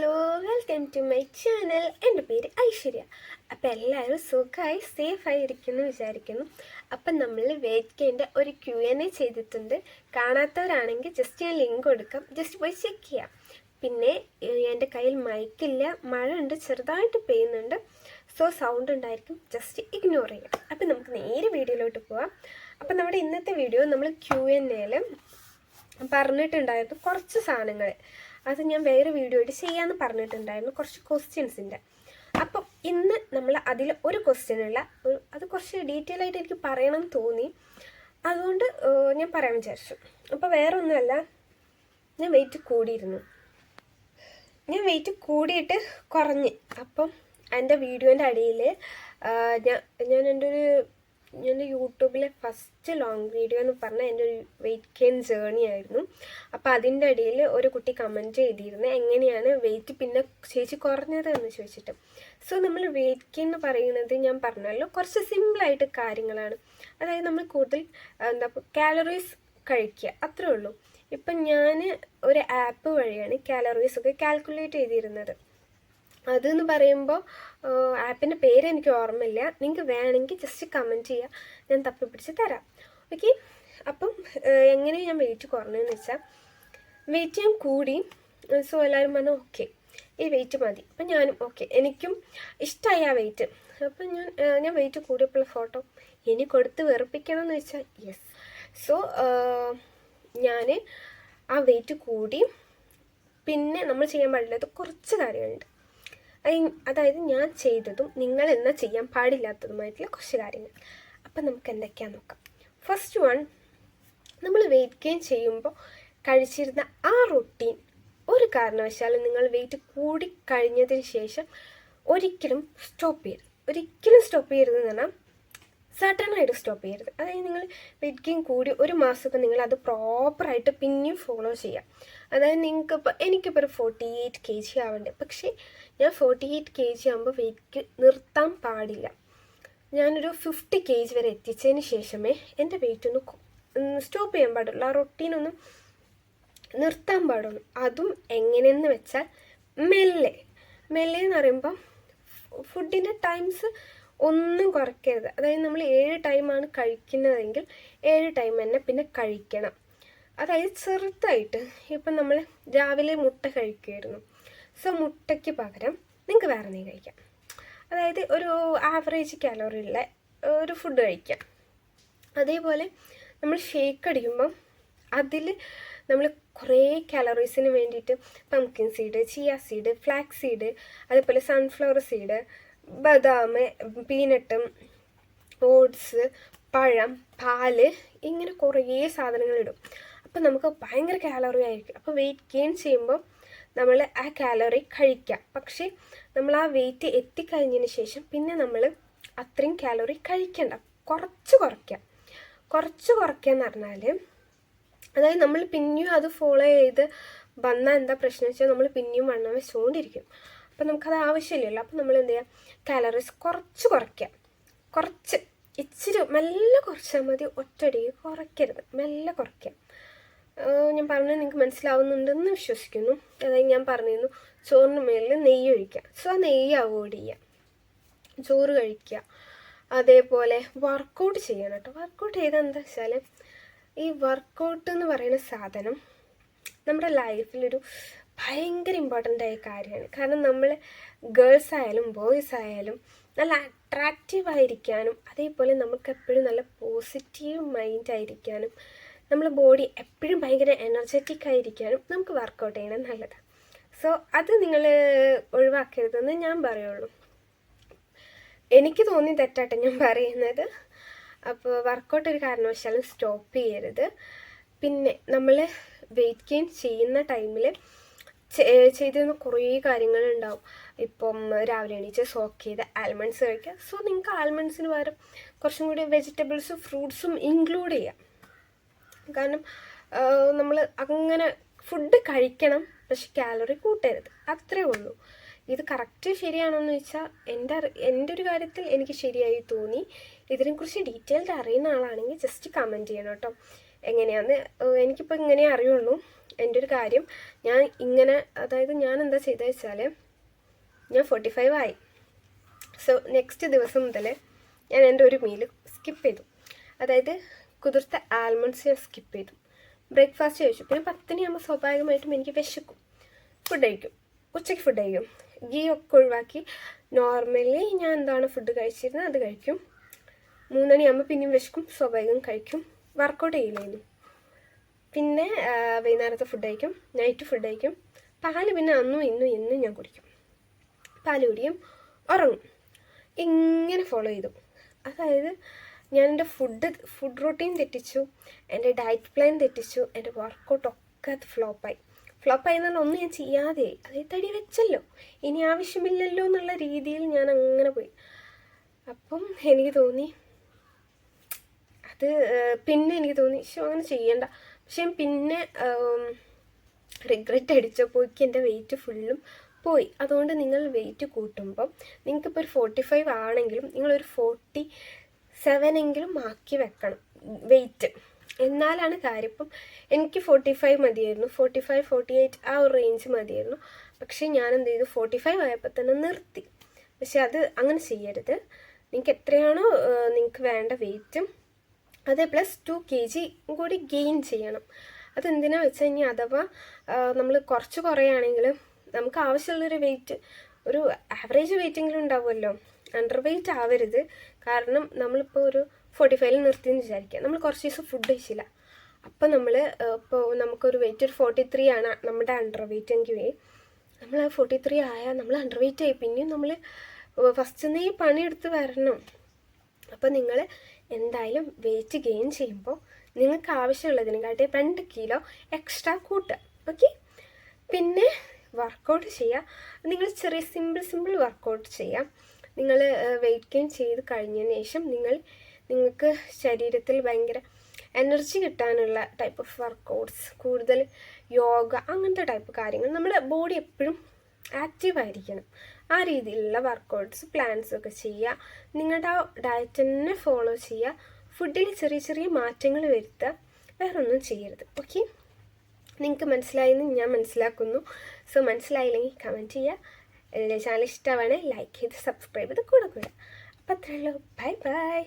Hello welcome to my channel എന്റെ പേര് ഐശ്വര്യ. അപ്പോൾ എല്ലാവരും സുഖമായി സേഫായി ഇരിക്കുന്നു വിചാരിക്കുന്നു. അപ്പം നമ്മൾ വെയിറ്റ് ഒരു ക്യു എൻ എ ചെയ്തിട്ടുണ്ട്. കാണാത്തവരാണെങ്കിൽ ജസ്റ്റ് ഞാൻ ലിങ്ക് കൊടുക്കാം. ജസ്റ്റ് പോയി ചെക്ക് ചെയ്യാം. പിന്നെ എന്റെ കയ്യിൽ മൈക്കില്ല മഴ ഉണ്ട് ചെറുതായിട്ട് പെയ്യുന്നുണ്ട്. സോ സൗണ്ട് ഉണ്ടായിരിക്കും. ജസ്റ്റ് ഇഗ്നോർ ചെയ്യാം. അപ്പം നമുക്ക് നേരെ വീഡിയോയിലോട്ട് പോവാം. അപ്പം നമ്മുടെ ഇന്നത്തെ വീഡിയോ നമ്മൾ ക്യു എൻ എയിൽ പറഞ്ഞിട്ടുണ്ടായിരുന്നു കുറച്ച് സാധനങ്ങൾ അത് ഞാൻ വേറെ വീഡിയോ ആയിട്ട് ചെയ്യാമെന്ന് പറഞ്ഞിട്ടുണ്ടായിരുന്നു കുറച്ച് ക്വസ്റ്റ്യൻസിന്റെ അപ്പം ഇന്ന് നമ്മൾ അതിൽ ഒരു ഒരു അത് കുറച്ച് ഡീറ്റെയിൽ ആയിട്ട് എനിക്ക് പറയണം തോന്നി. അതുകൊണ്ട് ഞാൻ പറയാൻ വിചാരിച്ചു. അപ്പോൾ വേറെ ഒന്നുമല്ല ഞാൻ വെയിറ്റ് കൂടിയിരുന്നു. ഞാൻ വെയിറ്റ് കൂടിയിട്ട് കുറഞ്ഞ്. അപ്പം എന്റെ വീഡിയോന്റെ അടിയിൽ ഞാൻ ഞാൻ എന്റെ ഒരു ഞാൻ യൂട്യൂബിലെ ഫസ്റ്റ് ലോങ് വീഡിയോ എന്ന് പറഞ്ഞാൽ എന്റെ ഒരു വെയിറ്റ് ഗെയിൻ ജേർണി ആയിരുന്നു. അപ്പോൾ അതിന്റെ ഇടയിൽ ഒരു കുട്ടി കമന്റ് ചെയ്തിരുന്നത് എങ്ങനെയാണ് വെയിറ്റ് പിന്നെ ചേച്ചി കുറഞ്ഞത് എന്ന് ചോദിച്ചിട്ട്. സോ നമ്മൾ വെയിറ്റ് ഗെയിൻ എന്ന് പറയുന്നത് ഞാൻ പറഞ്ഞല്ലോ കുറച്ച് സിമ്പിളായിട്ട് കാര്യങ്ങളാണ്. അതായത് നമ്മൾ കൂടുതൽ എന്താ കാലറീസ് കഴിക്കുക അത്രേ ഉള്ളൂ. ഇപ്പം ഞാൻ ഒരു ആപ്പ് വഴിയാണ് കാലറീസ് ഒക്കെ കാൽക്കുലേറ്റ് ചെയ്തിരുന്നത്. അതെന്ന് പറയുമ്പോൾ ആപ്പിന്റെ പേര് എനിക്ക് ഓർമ്മയില്ല. നിങ്ങൾക്ക് വേണമെങ്കിൽ ജസ്റ്റ് കമന്റ് ചെയ്യുക ഞാൻ തപ്പി പിടിച്ച് തരാം. ഓക്കെ അപ്പം എങ്ങനെ ഞാൻ വെയിറ്റ് കുറഞ്ഞതെന്ന് വെച്ചാൽ വെയിറ്റ് ഞാൻ കൂടി. സോ എല്ലാവരും പറഞ്ഞു ഓക്കെ ഈ വെയിറ്റ് മതി. അപ്പം ഞാനും ഓക്കെ എനിക്കും ഇഷ്ടമായി ആ വെയിറ്റ് അപ്പം ഞാൻ ഞാൻ വെയിറ്റ് കൂടിയപ്പോൾ ഫോട്ടോ ഇനി കൊടുത്ത് വെറുപ്പിക്കണം എന്ന് വെച്ചാൽ യെസ് സോ ഞാൻ ആ വെയിറ്റ് കൂടി. പിന്നെ നമ്മൾ ചെയ്യാൻ പാടില്ലാത്ത കുറച്ച് കാര്യങ്ങളുണ്ട്. അയ്- അതായത് ഞാൻ ചെയ്തതും നിങ്ങൾ എന്നാൽ ചെയ്യാൻ പാടില്ലാത്തതുമായിട്ടുള്ള കുറച്ച് കാര്യങ്ങൾ. അപ്പം നമുക്ക് എന്തൊക്കെയാണ് നോക്കാം. ഫസ്റ്റ് വൺ നമ്മൾ വെയിറ്റ് ഗെയിൻ ചെയ്യുമ്പോൾ കഴിച്ചിരുന്ന ആ റൊട്ടീൻ ഒരു കാരണവശാലും നിങ്ങൾ വെയിറ്റ് കൂടി കഴിഞ്ഞതിന് ശേഷം ഒരിക്കലും സ്റ്റോപ്പ് ചെയ്യരുത്. ഒരിക്കലും സ്റ്റോപ്പ് ചെയ്യരുതെന്ന് പറഞ്ഞാൽ സഡൻ ആയിട്ട് സ്റ്റോപ്പ് ചെയ്യരുത്. അതായത് നിങ്ങൾ വെയിറ്റ് ഗെയിൻ കൂടി ഒരു മാസമൊക്കെ നിങ്ങൾ അത് പ്രോപ്പറായിട്ട് പിന്നെയും ഫോളോ ചെയ്യാം. അതായത് നിങ്ങൾക്ക് ഇപ്പോൾ എനിക്കിപ്പോൾ ഒരു ഫോർട്ടി എയ്റ്റ് കെ ജി ആവേണ്ടത് പക്ഷേ ഞാൻ ഫോർട്ടി എയ്റ്റ് കെ ജി ആകുമ്പോൾ വെയിറ്റ് നിർത്താൻ പാടില്ല. ഞാനൊരു ഫിഫ്റ്റി കെ ജി വരെ എത്തിച്ചതിന് ശേഷമേ എന്റെ വെയിറ്റ് ഒന്ന് സ്റ്റോപ്പ് ചെയ്യാൻ പാടുള്ളൂ. ആ റൊട്ടീനൊന്നും നിർത്താൻ പാടുള്ളൂ. അതും എങ്ങനെയെന്ന് വെച്ചാൽ മെല്ലെ. മെല്ലെ എന്ന് പറയുമ്പം ഫുഡിന്റെ ടൈംസ് ഒന്നും കുറയ്ക്കരുത്. അതായത് നമ്മൾ ഏഴ് ടൈമാണ് കഴിക്കുന്നതെങ്കിൽ ഏഴ് ടൈം തന്നെ പിന്നെ കഴിക്കണം. അതായത് ചെറുതായിട്ട് ഇപ്പം നമ്മൾ രാവിലെ മുട്ട കഴിക്കുമായിരുന്നു സോ മുട്ടയ്ക്ക് പകരം നിങ്ങൾക്ക് വേറെ എന്തെങ്കിലും കഴിക്കാം. അതായത് ഒരു ആവറേജ് കാലോറി ഉള്ള ഒരു ഫുഡ് കഴിക്കാം. അതേപോലെ നമ്മൾ ഷേക്ക് അടിക്കുമ്പം അതിൽ നമ്മൾ കുറേ കാലറീസിന് വേണ്ടിയിട്ട് pumpkin seed chia seed flax seed അതേപോലെ സൺഫ്ലവർ സീഡ് ബദാം പീനട്ടും ഓട്സ് പഴം പാൽ ഇങ്ങനെ കുറേ സാധനങ്ങൾ ഇടും. അപ്പം നമുക്ക് ഭയങ്കര കാലറി ആയിരിക്കും. അപ്പോൾ വെയിറ്റ് ഗെയിൻ ചെയ്യുമ്പോൾ നമ്മൾ ആ കാലറി കഴിക്കാം. പക്ഷേ നമ്മൾ ആ വെയിറ്റ് എത്തിക്കഴിഞ്ഞതിന് ശേഷം പിന്നെ നമ്മൾ അത്രയും കാലറി കഴിക്കണ്ട. കുറച്ച് കുറയ്ക്കാം. കുറച്ച് കുറയ്ക്കുക എന്ന് പറഞ്ഞാൽ അതായത് നമ്മൾ പിന്നെയും അത് ഫോളോ ചെയ്ത് വന്നാൽ എന്താ പ്രശ്നം വെച്ചാൽ നമ്മൾ പിന്നെയും വണ്ണം വെച്ചുകൊണ്ടിരിക്കും അപ്പം നമുക്കത് ആവശ്യമില്ലല്ലോ. അപ്പം നമ്മൾ എന്ത് ചെയ്യുക കാലറീസ് കുറച്ച് കുറയ്ക്കാം കുറച്ച്. ഇച്ചിരി മെല്ലെ കുറച്ചാൽ മതി. ഒറ്റയടിക്ക് കുറയ്ക്കരുത്. മെല്ലെ കുറയ്ക്കാം ഞാൻ പറഞ്ഞത് നിങ്ങൾക്ക് മനസ്സിലാവുന്നുണ്ടെന്ന് വിശ്വസിക്കുന്നു. അതായത് ഞാൻ പറഞ്ഞിരുന്നു ചോറിന് മേലിൽ നെയ്യ് ഒഴിക്കുക. സോ ആ നെയ്യ് അവോയ്ഡ് ചെയ്യുക. ചോറ് കഴിക്കുക. അതേപോലെ വർക്കൗട്ട് ചെയ്യണം കേട്ടോ. വർക്കൗട്ട് ചെയ്താൽ എന്താ വെച്ചാൽ ഈ വർക്കൗട്ട് എന്ന് പറയുന്ന സാധനം നമ്മുടെ ലൈഫിലൊരു ഭയങ്കര ഇമ്പോർട്ടന്റ് ആയ കാര്യമാണ്. കാരണം നമ്മൾ ഗേൾസ് ആയാലും ബോയ്സ് ആയാലും നല്ല അട്രാക്റ്റീവ് ആയിരിക്കാനും അതേപോലെ നമുക്ക് എപ്പോഴും നല്ല പോസിറ്റീവ് മൈൻഡ് ആയിരിക്കാനും നമ്മുടെ ബോഡി എപ്പോഴും ഭയങ്കര എനർജറ്റിക് ആയിരിക്കാനും നമുക്ക് വർക്കൗട്ട് ചെയ്യണം നല്ലതാണ് സോ അത് നിങ്ങൾ ഒഴിവാക്കരുതെന്ന് ഞാൻ പറയുള്ളൂ. എനിക്ക് തോന്നി തെറ്റാട്ടെ ഞാൻ പറയുന്നത്. അപ്പോൾ വർക്കൗട്ട് ഒരു കാരണവശാലും സ്റ്റോപ്പ് ചെയ്യരുത്. പിന്നെ നമ്മൾ വെയിറ്റ് ഗെയിൻ ചെയ്യുന്ന ടൈമിൽ ചെയ്തിരുന്ന കുറേ കാര്യങ്ങളുണ്ടാവും. ഇപ്പം രാവിലെ എണീച്ച് സോക്ക് ചെയ്ത് ആൽമണ്ട്സ് കഴിക്കുക. സോ നിങ്ങൾക്ക് ആൽമണ്ട്സിന് പകരം കുറച്ചും കൂടി വെജിറ്റബിൾസും ഫ്രൂട്ട്സും ഇൻക്ലൂഡ് ചെയ്യാം. കാരണം നമ്മൾ അങ്ങനെ ഫുഡ് കഴിക്കണം പക്ഷെ കാലറി കൂട്ടരുത്. അത്രേ ഉള്ളൂ. ഇത് കറക്റ്റ് ശരിയാണോന്ന് വെച്ചാൽ എന്റെ എന്റെ ഒരു കാര്യത്തിൽ എനിക്ക് ശരിയായി തോന്നി. ഇതിനെക്കുറിച്ച് ഡീറ്റെയിൽഡ് അറിയുന്ന ആളാണെങ്കിൽ ജസ്റ്റ് കമന്റ് ചെയ്യണം കേട്ടോ. എങ്ങനെയാന്ന് ഏഹ് എനിക്കിപ്പോൾ ഇങ്ങനെ അറിയുള്ളൂ. എന്റെ ഒരു കാര്യം ഞാൻ ഇങ്ങനെ അതായത് ഞാൻ എന്താ ചെയ്തത് വെച്ചാൽ ഞാൻ ഫോർട്ടി ഫൈവ് ആയി. സോ നെക്സ്റ്റ് ദിവസം മുതൽ ഞാൻ എന്റെ ഒരു മീൽ സ്കിപ്പ് ചെയ്തു. അതായത് കുതിർത്ത ആൽമണ്ട്സ് ഞാൻ സ്കിപ്പ് ചെയ്തു. ബ്രേക്ക്ഫാസ്റ്റ് കഴിച്ചു. പിന്നെ പത്തിനിയാകുമ്പോൾ സ്വാഭാവികമായിട്ടും എനിക്ക് വിശക്കും. ഫുഡ് കഴിക്കും. ഉച്ചയ്ക്ക് ഫുഡ് കഴിക്കും. ഗീ ഒക്കെ ഒഴിവാക്കി നോർമലി ഞാൻ എന്താണ് ഫുഡ് കഴിച്ചിരുന്നത്? അത് കഴിക്കും. മൂന്നണിയാകുമ്പോൾ പിന്നെയും വിശക്കും. സ്വാഭാവികം കഴിക്കും. വർക്കൗട്ട് ചെയ്യില്ലായിരുന്നു. പിന്നെ വൈകുന്നേരത്തെ ഫുഡ് കഴിക്കും. നൈറ്റ് ഫുഡ് കഴിക്കും. പാൽ പിന്നെ അന്നും ഇന്നും ഇന്നും ഞാൻ കുടിക്കും. പാൽ കുടിക്കും ഉറങ്ങും. ഇങ്ങനെ ഫോളോ ചെയ്തു. അതായത് ഞാൻ എന്റെ ഫുഡ് ഫുഡ് റൂട്ടീൻ തെറ്റിച്ചു. എന്റെ ഡയറ്റ് പ്ലാൻ തെറ്റിച്ചു. എന്റെ വർക്കൗട്ടൊക്കെ അത് ഫ്ലോപ്പായി ഫ്ലോപ്പായി എന്നാൽ ഒന്നും ഞാൻ ചെയ്യാതെ അതേ തടി വെച്ചല്ലോ. ഇനി ആവശ്യമില്ലല്ലോ എന്നുള്ള രീതിയിൽ ഞാൻ അങ്ങനെ പോയി. അപ്പം എനിക്ക് തോന്നി അത് പിന്നെ എനിക്ക് തോന്നി ശോ അങ്ങനെ ചെയ്യണ്ട. പക്ഷെ പിന്നെ റിഗ്രറ്റ് അടിച്ചപ്പോഴേക്ക് എന്റെ വെയിറ്റ് ഫുള്ളും പോയി. അതുകൊണ്ട് നിങ്ങൾ വെയിറ്റ് കൂട്ടുമ്പം നിങ്ങൾക്കിപ്പോൾ ഒരു ഫോർട്ടി ഫൈവ് ആണെങ്കിലും നിങ്ങളൊരു ഫോർട്ടി സെവൻ എങ്കിലും ആക്കി വെക്കണം വെയിറ്റ് എന്നാലാണ് കാര്യം. ഇപ്പം എനിക്ക് ഫോർട്ടി ഫൈവ് മതിയായിരുന്നു. ഫോർട്ടി ഫൈവ് ഫോർട്ടി എയ്റ്റ് ആ ഒരു റേഞ്ച് മതിയായിരുന്നു. പക്ഷേ ഞാൻ എന്ത് ചെയ്തു? ഫോർട്ടി ഫൈവ് ആയപ്പോൾ തന്നെ നിർത്തി. പക്ഷെ അത് അങ്ങനെ ചെയ്യരുത്. നിങ്ങൾക്ക് എത്രയാണോ നിങ്ങൾക്ക് വേണ്ട വെയിറ്റും അതേ പ്ലസ് ടു കെ ജി കൂടി ഗെയിൻ ചെയ്യണം. അതെന്തിനാ വെച്ച് കഴിഞ്ഞാൽ അഥവാ നമ്മൾ കുറച്ച് കുറയാണെങ്കിലും നമുക്ക് ആവശ്യമുള്ളൊരു വെയിറ്റ് ഒരു ആവറേജ് വെയിറ്റെങ്കിലും ഉണ്ടാവുമല്ലോ. അണ്ടർ വെയിറ്റ് ആവരുത്. കാരണം നമ്മളിപ്പോൾ ഒരു ഫോർട്ടി ഫൈവിൽ നിർത്തിയെന്ന് വിചാരിക്കുക നമ്മൾ കുറച്ച് ദിവസം ഫുഡ് കഴിച്ചില്ല. അപ്പോൾ നമ്മൾ ഇപ്പോൾ നമുക്കൊരു വെയിറ്റ് ഒരു ഫോർട്ടി ത്രീ ആണ് നമ്മുടെ അണ്ടർ വെയിറ്റ് എങ്കിൽ. നമ്മൾ ആ ഫോർട്ടി ത്രീ ആയാൽ നമ്മൾ അണ്ടർ വെയിറ്റ് ആയി പിന്നെയും നമ്മൾ ഫസ്റ്റ് പണിയെടുത്ത് വരണം. അപ്പോൾ നിങ്ങൾ എന്തായാലും വെയിറ്റ് ഗെയിൻ ചെയ്യുമ്പോൾ നിങ്ങൾക്ക് ആവശ്യമുള്ളതിനെക്കാട്ടി രണ്ട് കിലോ എക്സ്ട്രാ കൂട്ടുക. ഓക്കെ പിന്നെ വർക്കൗട്ട് ചെയ്യുക. നിങ്ങൾ ചെറിയ സിമ്പിൾ സിമ്പിൾ വർക്കൗട്ട് ചെയ്യാം നിങ്ങൾ വെയിറ്റ് ഗെയിൻ ചെയ്ത് കഴിഞ്ഞതിന് ശേഷം നിങ്ങൾ നിങ്ങൾക്ക് ശരീരത്തിൽ ഭയങ്കര എനർജി കിട്ടാനുള്ള ടൈപ്പ് ഓഫ് വർക്കൗട്ട്സ് കൂടുതൽ യോഗ അങ്ങനത്തെ ടൈപ്പ് കാര്യങ്ങൾ നമ്മുടെ ബോഡി എപ്പോഴും ആക്റ്റീവ് ആയിരിക്കണം. ആ രീതിയിലുള്ള വർക്കൗട്ട്സ് പ്ലാൻസ് ഒക്കെ ചെയ്യുക. നിങ്ങളുടെ ആ ഡയറ്റ് തന്നെ ഫോളോ ചെയ്യുക. ഫുഡിൽ ചെറിയ ചെറിയ മാറ്റങ്ങൾ വരുത്തുക. വേറൊന്നും ചെയ്യരുത്. ഓക്കെ നിങ്ങൾക്ക് മനസ്സിലായെന്ന് ഞാൻ മനസ്സിലാക്കുന്നു. സോ മനസ്സിലായില്ലെങ്കിൽ കമന്റ് ചെയ്യുക. ചാനൽ ഇഷ്ടമാണ് ലൈക്ക് ചെയ്ത് സബ്സ്ക്രൈബ് ചെയ്ത് കൂടെ കൂടെ. അപ്പം അത്രയുള്ളൂ ബൈ ബൈ